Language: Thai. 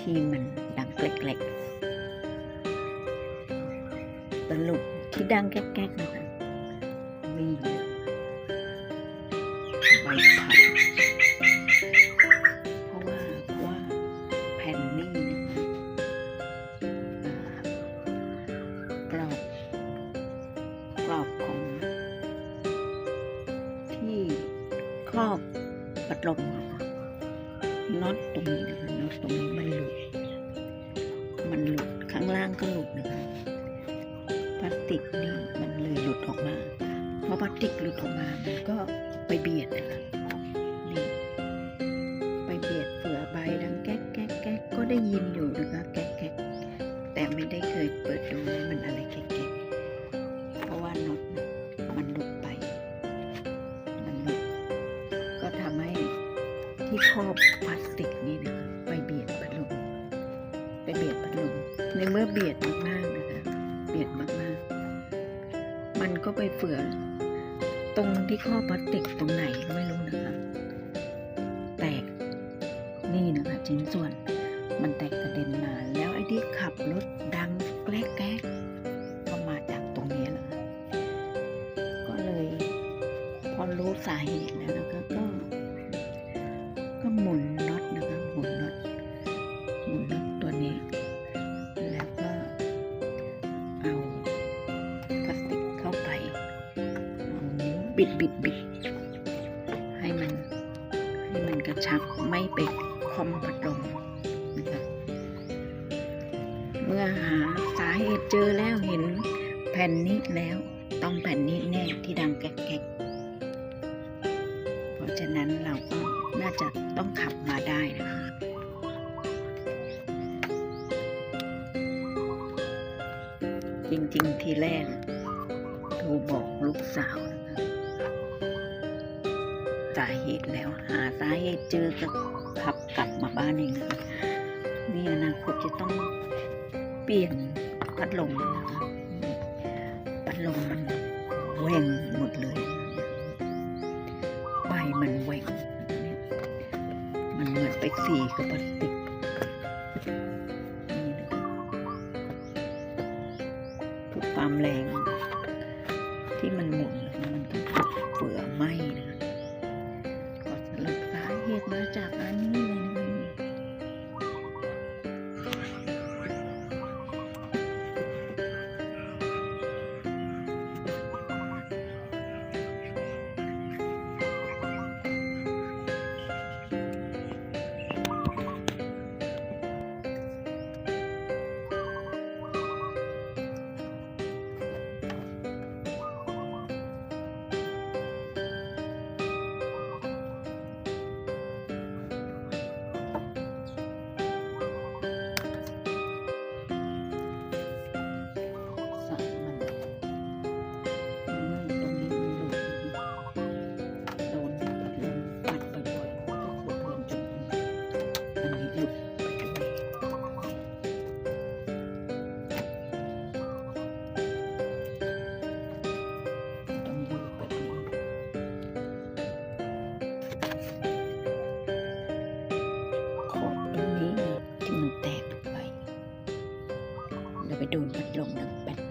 ที่มันดังเล็กๆตลุปที่ดังแก๊กๆนะคะมีใบผัดเพราะว่าเพราะว่าแผ่นนี่นะกรอบกรอบของ ที่ครอบปัดลมน น็อตตรงนี้นะคะน็อตตรงนี้มันหลุด มันหลุดข้างล่างก็หลุดนะคะพลาสติกนี่มันเลยหลุดออกมาเพราะพลาสติกหลุดออกมามันก็ไปเบียดนะคะนี่ไปเบียดเฟือใบดังแก๊กแก๊กแก๊กก็ได้ยินอยู่นะคะแก๊กแก๊กแต่ไม่ได้เคยเปิดดูว่ามันอะไรแก๊กแก๊กเพราะว่าน็อต ที่ครอบพลาสติกนี่นะคะไปเบียดพัดลมไปเบียดพัดลมในเมื่อเบียดมากๆนะคะเบียดมากๆ มันก็ไปเฟือตรงที่ข้อพลาสติกตรงไหนก็ไม่รู้นะคะ แตกนี่นะคะชิ้นส่วนมันแตกกระเด็นมาแล้วไอ้ที่ขับรถดังแกล้แก๊กก็มาจากตรงนี้แหละก็เลยพอรู้สาเหตุแล้วนะคะก็ บิดบิดบิดให้มันให้มันกระชับไม่ไปคอมพัดลมนะคะเมื่อหาสาเหตุเจอแล้วเห็นแผ่นนี้แล้วต้องแผ่นนี้แน่ที่ดังแก๊กๆเพราะฉะนั้นเราก็น่าจะต้องขับมาได้นะคะจริงๆ ทีแรกโทรบอกลูกสาว สาเหตุแล้ว หาสาเหตุเจอก็ขับกลับมาบ้านเองนะนี่อนาคตจะต้องเปลี่ยนพัดลมนะคะพัดลมมันแหว่งหมดเลยใบมันแหว่งมันเหมือนไปสีกับพลาสติกนี่นะคะทุกความแรงที่มันหมุน lộn lẫn bệnh